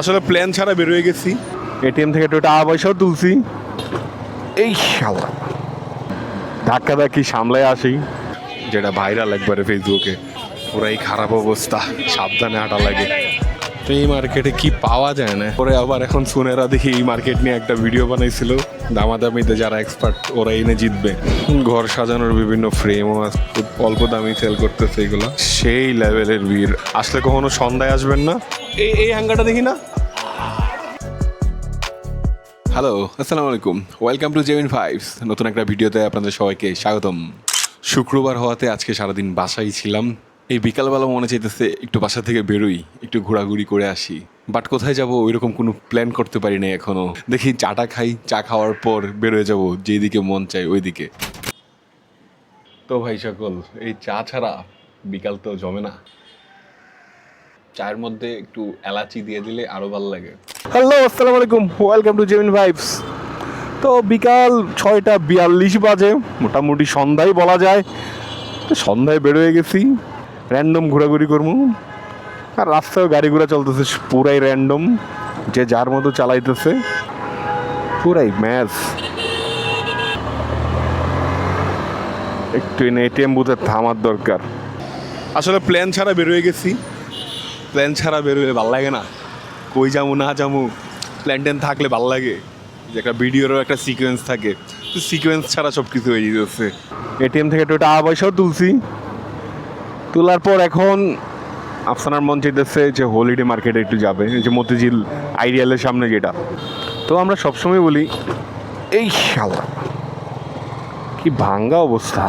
আসলে প্ল্যান ছাড়া বেরোয় গেছি। এটিএম থেকে একটু টাকা পয়সাও তুলছি। এই শালা ধাক্কা ধাক্কি সামলায় আসি। যেটা ভাইরাল একবারে ফেসবুকে পুরাই খারাপ অবস্থা সাবধানে হাঁটা লাগে। তো এই মার্কেটে কি পাওয়া যায় না? পরে আবার এখন সুনেরা দেখি এই মার্কেট নিয়ে একটা ভিডিও বানাইছিল। দামাদামিতে যারা এক্সপার্ট ওরা এনে জিতবে। ঘর সাজানোর বিভিন্ন ফ্রেমও খুব অল্প দামি সেল করতেছে এগুলো। সেই লেভেলের ভিড়। আসলে কখনো সন্ধ্যায় আসবেন না? এই এই হাঙ্গাটা দেখি না? হ্যালো আসসালামু আলাইকুম। ওয়েলকাম টু জেমিন ফাইভস নতুন একটা ভিডিওতে আপনাদের সবাইকে স্বাগতম। শুক্রবার হওয়াতে আজকে সারাদিন বাসায় ছিলাম। এই বিকালবেলা মনে চাইতেছে একটু বাসা থেকে বেরোই, একটু ঘোরাঘুরি করে আসি। বাট কোথায় যাব ওইরকম কোনো প্ল্যান করতে পারি না এখনও। দেখি চাটা খাই, চা খাওয়ার পর বেরোয় যাব, যেদিকে মন চায় ওইদিকে। তো ভাই সকল, এই চা ছাড়া বিকাল তো জমে না। চায়ের মধ্যে একটু এলাচি দিয়ে দিলে আরও ভালো লাগে। হ্যালো আসসালামু আলাইকুম। ওয়েলকাম টু জেমিন ভাইবস তো বিকাল ছয়টা বিয়াল্লিশ বাজে, মোটামুটি সন্ধ্যায় বলা যায়। তো সন্ধ্যায় বেরোয় গেছি। র্যান্ডম ঘোরাঘুরি করব। আর রাস্তায় গাড়ি ঘোড়া চলতেছে পুরাই র্যান্ডম যে যার মতো চালাইতেছে পুরাই ম্যাচ একটু এটিএম বুথে থামার দরকার। আসলে প্ল্যান ছাড়া বেরোয় গেছি। প্ল্যান ছাড়া বেরোলে ভালো লাগে না। কই যাব না যাব? প্ল্যান ট্যান থাকলে ভালো লাগে। যে একটা ভিডিওরও একটা সিকোয়েন্স থাকে। তো সিকোয়েন্স ছাড়া সব কিছু হয়ে যেতেছে। এটিএম থেকে একটু টাকা পয়সাও তুলছি। তোলার পর এখন আফসানার মন চাইতেছে যে হলিডে মার্কেটে একটু যাবে। যে মতিঝিল আইডিয়ালের সামনে যেটা। তো আমরা সবসময় বলি, এই শালা, কি ভাঙ্গা অবস্থা।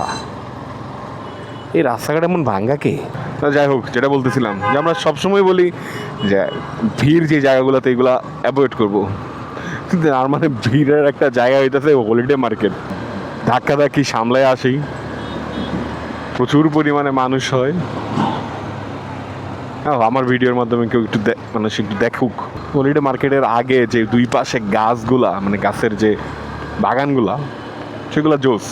এই রাস্তাঘাট এমন ভাঙ্গা কে? তা যাই হোক, যেটা বলতেছিলাম, যে আমরা সবসময় বলি যে ভিড় যে জায়গাগুলোতে এগুলা অ্যাভয়েড করব। কিন্তু আর মানে ভিড়ের একটা জায়গা হইতেছে হলিডে মার্কেট ধাক্কা ধাক্কি সামলায় আসি। প্রচুর পরিমাণে মানুষ হয়। হ্যাঁ, আমার ভিডিওর মাধ্যমে কেউ একটু মানে একটু দেখুক। হলিডে মার্কেটের আগে যে দুই পাশে গাছগুলা মানে গাছের যে বাগানগুলা সেগুলো জোস।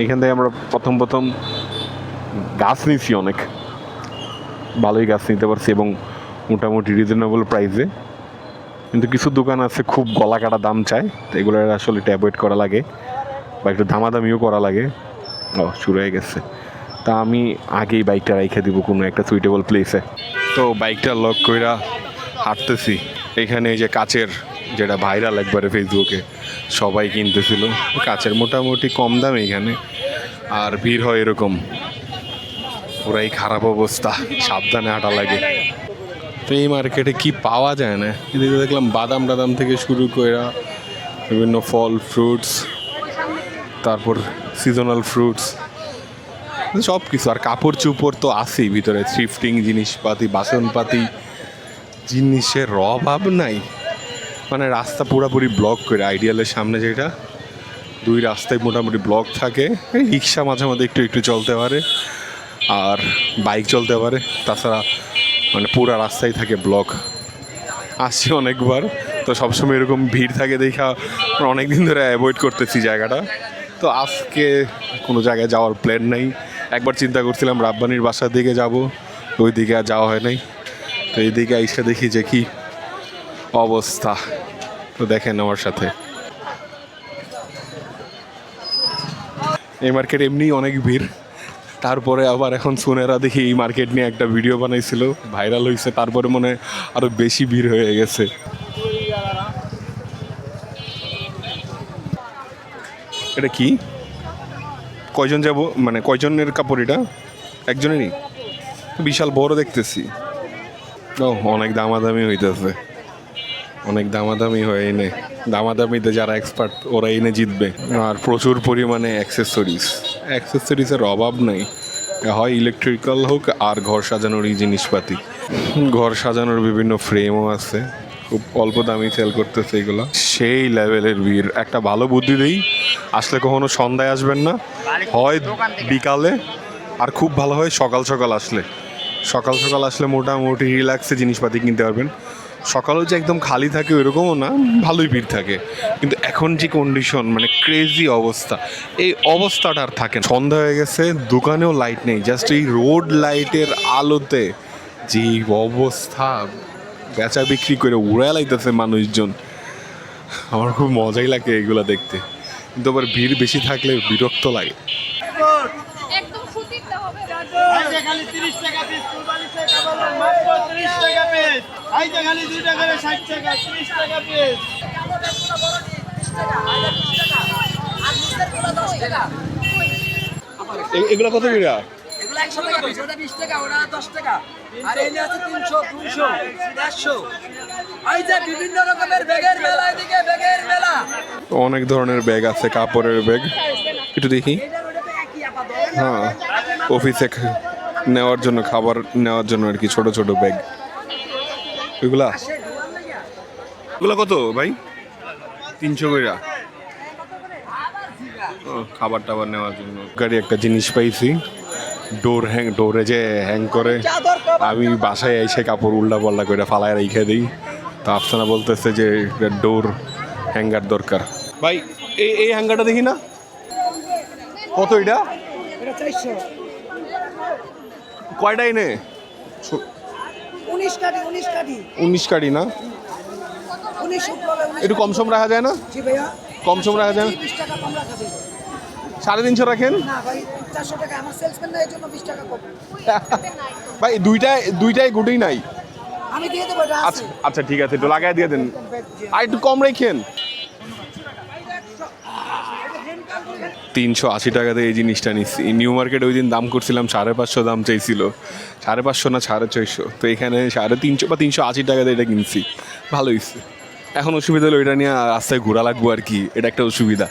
এইখান থেকে আমরা প্রথম প্রথম গাছ নিছি অনেক। ভালোই গাছ নিতে পারছি এবং মোটামুটি রিজনেবল প্রাইসে কিন্তু কিছু দোকান আছে খুব গলা কাটা দাম চায় তো এগুলো আসলে একটু অ্যাভয়েড করা লাগে বা একটু দামাদামিও করা লাগে। ও শুরু হয়ে গেছে। তা আমি আগেই বাইকটা রেখে দিব কোনো একটা সুইটেবল প্লেসে তো বাইকটা লক কইরা হাঁটতেছি। এখানে এই যে কাচের যেটা ভাইরাল একবারে ফেসবুকে সবাই কিনতেছিল। কাচের মোটামুটি কম দাম এখানে। আর ভিড় হয় এরকম। পুরাই খারাপ অবস্থা। সাবধানে হাঁটা লাগে। তো এই মার্কেটে কি পাওয়া যায় না? এদিকে দেখলাম বাদাম টাদাম থেকে শুরু করে বিভিন্ন ফল ফ্রুটস তারপর সিজনাল ফ্রুটস সব কিছু আর কাপড় চুপড় তো আছেই ভিতরে থ্রিফটিং জিনিসপাতি, বাসনপাতি, জিনিসের অভাব নাই। মানে রাস্তা পুরোপুরি ব্লক করে আইডিয়ালের সামনে যেটা, দুই রাস্তায় মোটামুটি ব্লক থাকে। রিক্সা মাঝে মাঝে একটু একটু চলতে পারে, আর বাইক চলতে পারে। তাছাড়া মানে পুরো রাস্তায় থাকে ব্লক আসছি অনেকবার, তো সবসময় এরকম ভিড় থাকে দেখা অনেক দিন ধরে অ্যাভয়েড করতেছি জায়গাটা। তো আজকে কোনো জায়গায় যাওয়ার প্ল্যান নাই। একবার চিন্তা করছিলাম রাব্বানির বাসার দিকে যাব ওই দিকে আর যাওয়া হয় নাই। তো এইদিকে আইসা দেখি যে কি অবস্থা। তো দেখেন আমার সাথে। এই মার্কেট এমনি অনেক ভিড়। তারপরে আবার এখন সোনেরা দেখি এই মার্কেট নিয়ে একটা ভিডিও বানাইছিল, ভাইরাল হয়েছে তারপরে মনে হয় আরও বেশি ভিড় হয়ে গেছে। এটা কি? কয়জন যাব? মানে কয়জনের কাপড় এটা? একজনেরই? বিশাল বড় দেখতেছি। ও অনেক দামাদামি হইতেছে। অনেক দামাদামি হয়ে এনে। দামাদামিতে যারা এক্সপার্ট ওরা এনে জিতবে। আর প্রচুর পরিমাণে অ্যাক্সেসরিজ অ্যাক্সেসরিজের অভাব নেই। হয় ইলেকট্রিক্যাল হোক আর ঘর সাজানোর এই জিনিসপাতি। ঘর সাজানোর বিভিন্ন ফ্রেমও আছে। খুব অল্প দামি সেল করতেছে এগুলো। সেই লেভেলের ভিড়। একটা ভালো বুদ্ধি দেই, আসলে কখনো সন্ধ্যায় আসবেন না। হয় বিকালে, আর খুব ভালো হয় সকাল সকাল আসলে। সকাল সকাল আসলে মোটামুটি রিল্যাক্সে জিনিসপাতি কিনতে পারবেন। সকালেও যে একদম খালি থাকে ওইরকমও না, ভালোই ভিড় থাকে। কিন্তু এখন যে কন্ডিশন মানে ক্রেজি অবস্থা, এই অবস্থাটা আর থাকে সন্ধ্যা হয়ে গেছে, দোকানেও লাইট নেই। জাস্ট এই রোড লাইটের আলোতে যে অবস্থা বেচা বিক্রি করে উড়ায় লাইতেছে মানুষজন। আমার খুব মজাই লাগে এগুলো দেখতে। কিন্তু আবার ভিড় বেশি থাকলে বিরক্ত লাগে। একদম সুতিরটা হবে এই যে খালি 30 টাকা পিস কুরবানি সে কাবাব মাত্র 30 টাকা পিস এই যে খালি 2 টাকা করে 60 টাকা 30 টাকা পিস এগুলো কত বিড়া এগুলো একশো টাকা পিস ওটা বিশ টাকা ওটা দশ টাকা। আর এই আছে তিনশো দুশো দেড়শো। যে বিভিন্ন রকমের ব্যাগের মেলা এদিকে ব্যাগের মেলা। অনেক ধরনের ব্যাগ আছে কাপড়ের ব্যাগ। একটু দেখি। হ্যাঁ অফিসে নেওয়ার জন্য খাবার নেওয়ার জন্য আর কি ছোট ছোট ব্যাগ। এগুলা? এগুলো কত ভাই? তিনশো কইরা। খাবার টাবার নেওয়ার জন্য। গাড়ি একটা জিনিস পাইছি। ডোর হ্যাং ডোরে যে হ্যাং করে আমি বাসায় এসে কাপড় উল্টা পাল্টা করে ফালায় রেখে দিই। তা আফসানা বলতেছে যে ডোর হ্যাঙ্গার দরকার। ভাই এই এই হ্যাঙ্গারটা দেখি না? কত এটা? কয়টা এনে? উনিশ কাটি না? একটু কম সম রাখা যায় না? কম সম রাখা যায় না? সাড়ে তিনশো রাখেন? ভাই দুইটাই দুইটাই গুটেই নাই। আচ্ছা আচ্ছা ঠিক আছে একটু লাগাই দিয়ে দেন। আর একটু কম রেখেন। তিনশো আশি টাকাতে এই জিনিসটা নিচ্ছি। নিউ মার্কেটে ওই দিন দাম করছিলাম সাড়ে পাঁচশো দাম চাইছিল। সাড়ে পাঁচশো না সাড়ে ছয়শো? তো এখানে সাড়ে তিনশো বা তিনশো আশি টাকাতে এটা কিনছি। ভালো হয়েছে এখন অসুবিধা হলো এটা নিয়ে রাস্তায় ঘোরা লাগবো আর কি। এটা একটা অসুবিধা।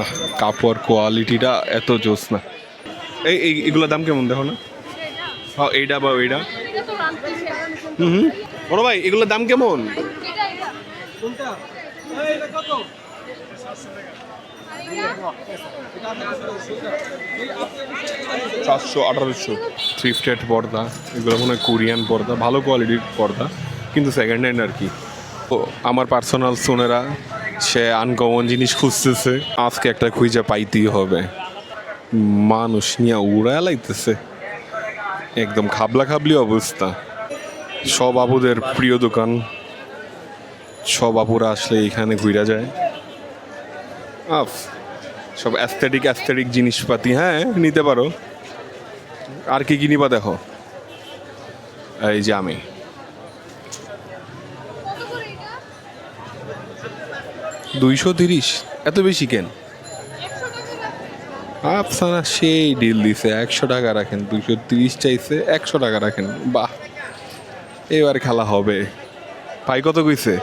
না, কাপড় কোয়ালিটিটা এত জোস না। এই এই এগুলোর দাম কেমন দেখো না? হ্যাঁ এইটা বা ওইটা হুম হুম। বড় ভাই এগুলোর দাম কেমন? চারশো আঠারোশো। থ্রিফটেড পর্দা, এগুলো মনে হয় কোরিয়ান পর্দা, ভালো কোয়ালিটির পর্দা, কিন্তু সেকেন্ড হ্যান্ড আর কি। ও আমার পার্সোনাল সোনেরা সে আনকমন জিনিস খুঁজতেছে। আজকে একটা খুঁজে পাইতেই হবে। মানুষ নিয়ে উড়ায় লাইতেছে। একদম খাবলা খাবলি অবস্থা। সব আবুদের প্রিয় দোকান। সব আপুরা আসলে এখানে ঘুরা যায়। সব অ্যাস্থেটিক অ্যাস্থেটিক জিনিসপাতি হ্যাঁ নিতে পারো। আর কি কি নিবা দেখো? এই যে আমি কত করে এটা দুইশো তিরিশ? এত বেশি কেন? আফসানা সেই ডিল দিছে, একশো টাকা রাখেন, দুইশো তিরিশ চাইছে, একশো টাকা রাখেন। বাহ! এবার খেলা হবে। ভাই কত কইছে?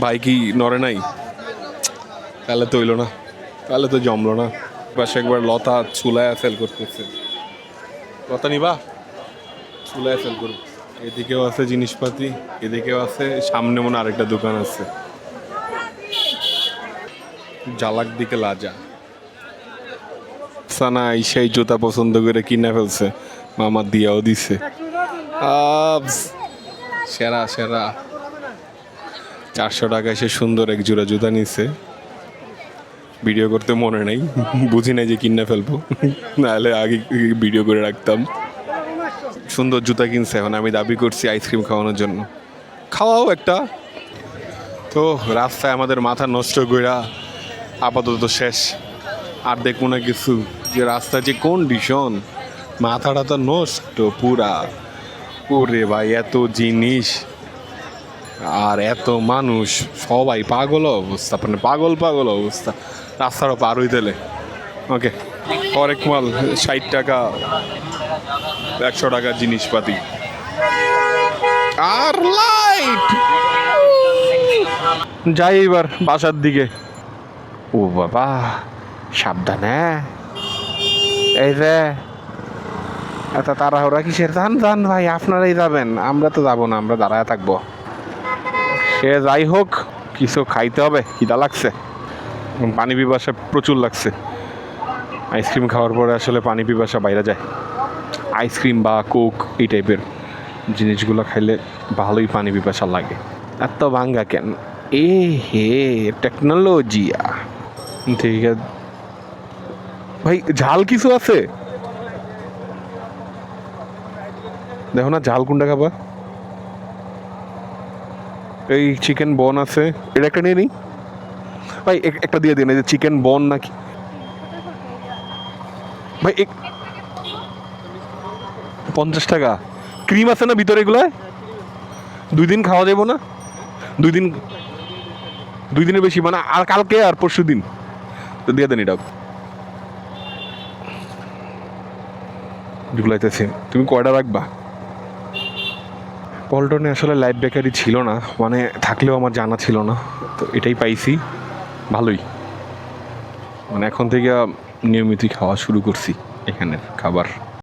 ভাই কি নড়ে নাই? তাহলে তো হইল না। তাহলে তো জমলো না। পাশে একবার লতা চুলায় ফেল করতেছে। লতা নিবা? চুলায় ফেল করব। এদিকেও আছে জিনিসপাতি, এদিকেও আছে, সামনে মনে আরেকটা দোকান আছে। জালাক দিকে লাজা সানা সেই জুতা পছন্দ করে কিনে ফেলছে, মামা দিয়াও দিছে। সেরা সেরা। চারশো টাকায় সে সুন্দর এক জোড়া জুতা নিছে। ভিডিও করতে মনে নেই, বুঝি নাই যে কিনে ফেলব। নাহলে আগে ভিডিও করে রাখতাম। সুন্দর জুতা কিনছে এখন, আমি দাবি করছি আইসক্রিম খাওয়ানোর জন্য। খাওয়াও একটা। তো রাস্তায় আমাদের মাথা নষ্ট কইরা আপাতত শেষ। আর দেখব না কিছু। যে রাস্তা যে কন্ডিশন মাথাটা তো নষ্ট পুরা। ওরে ভাই, এত জিনিস। আর এত মানুষ, সবাই পাগল অবস্থা মানে পাগল পাগল অবস্থা। রাস্তাটা পার হইতেলে ওকে হরেক মাল ষাট টাকা, একশো টাকা জিনিসপাতি। আর লাইট যাই এবার, বাসার দিকে। ও বাবা, সাবধানে। এই যে, এত তাড়াহুড়া কিসের? যান যান ভাই, আপনারাই যাবেন। আমরা তো যাব না, আমরা দাঁড়ায় থাকব। সে যাই হোক, কিছু খাইতে হবে, খিদা লাগছে। পানি পিপাসা প্রচুর লাগছে। আইসক্রিম খাওয়ার পরে আসলে পানি পিপাসা বাইরে যায়। আইসক্রিম বা কোক, এই টাইপের জিনিসগুলো খাইলে ভালোই পানি পিপাসা লাগে। এত ভাঙ্গা কেন? এ হে, টেকনোলজিয়া। ঠিক আছে। ভাই, ঝাল কিছু আছে? দেখো না, ঝাল কোনটা খাবা? এই চিকেন বন আছে। এটা একটা নিয়ে নিই ভাই, এক- একটা দিয়ে দিন, এই যে চিকেন বন নাকি? ভাই, এক- পঞ্চাশ টাকা। ক্রিম আছে না ভিতরে এগুলায় দুই দিন খাওয়া যাব না? দুই দিন দুই দিনের বেশি মানে আর কালকে আর পরশু দিন। তো দিয়ে দেন এটা। ঢুলাইতেছে। তুমি কয়টা রাখবা? পল্টনে আসলে লাইফ বেকারি ছিল না মানে থাকলেও আমার জানা ছিল না, তো এটাই পাইছি। ভালোই। মানে এখন থেকে নিয়মিতই খাওয়া শুরু করছি এখানের খাবার।